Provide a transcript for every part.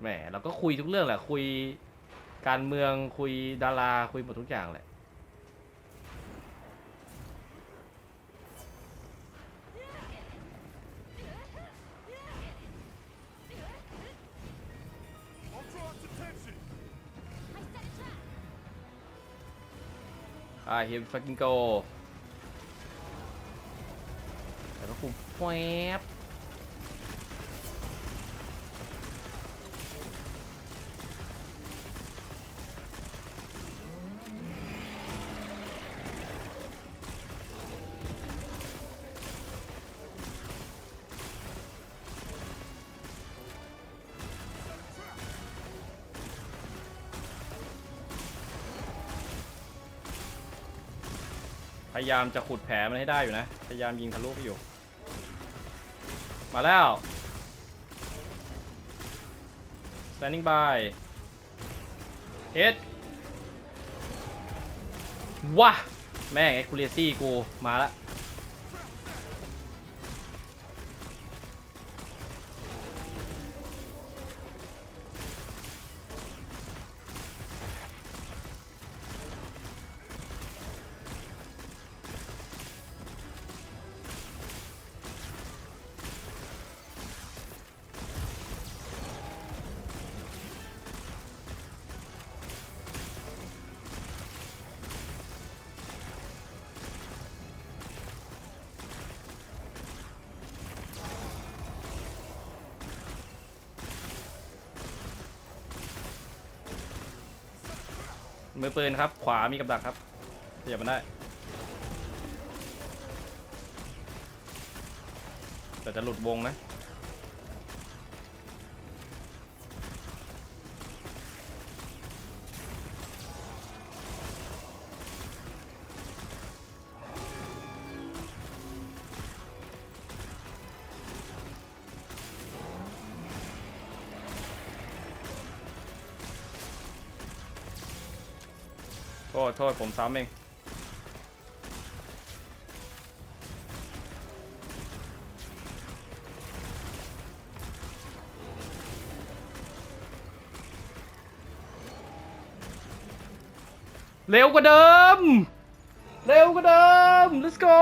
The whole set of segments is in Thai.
แหมเราก็คุยทุกเรื่องแหละ คุยการเมืองคุยดาราคุยหมดทุกอย่างแหละ อ่าเฮมฟักกิ้งโกแล้วก็คุมแวบ พยายามจะขุดแผลมันให้ได้อยู่นะ พยายามยิงทะลุไปอยู่ มาแล้ว standing by เฮ็ดว้าแม่งเอ็กซ์คูเลซี่กู มาละ มือปืนครับ ขวามีกับดักครับขยับมันได้แต่จะหลุดวงนะ โทษโทษผมซ้ำเองเร็วกว่าเดิม เร็วกว่าเดิม let's go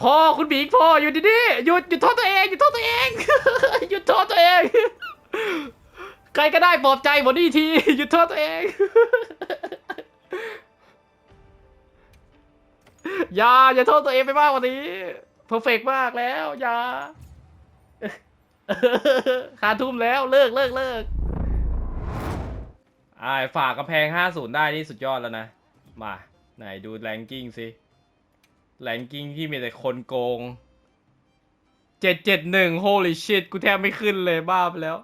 พ่อคุณบีกพ่ออยู่ดีๆหยุดหยุดโทษตัวเองหยุดโทษตัวเอง หยุดโทษตัวเอง ใค รก็ได้ปลอบใจบอดี้ทีหยุดโทษตัวเองอย่าอย่าโทษตัวเองไปมากกว่านี้เพอร์เฟกมากแล้วอย่าขาดทุ่มแล้วเลิกเลิกเลิกอ่าฝากกระแพง 50 ได้นี่สุดยอดแล้วนะ มา ไหนดูแรงกิ้งสิแรงกิ้งที่มีแต่คนโกง 771 holy shit กูแทบไม่ขึ้นเลยบ้าไปแล้ว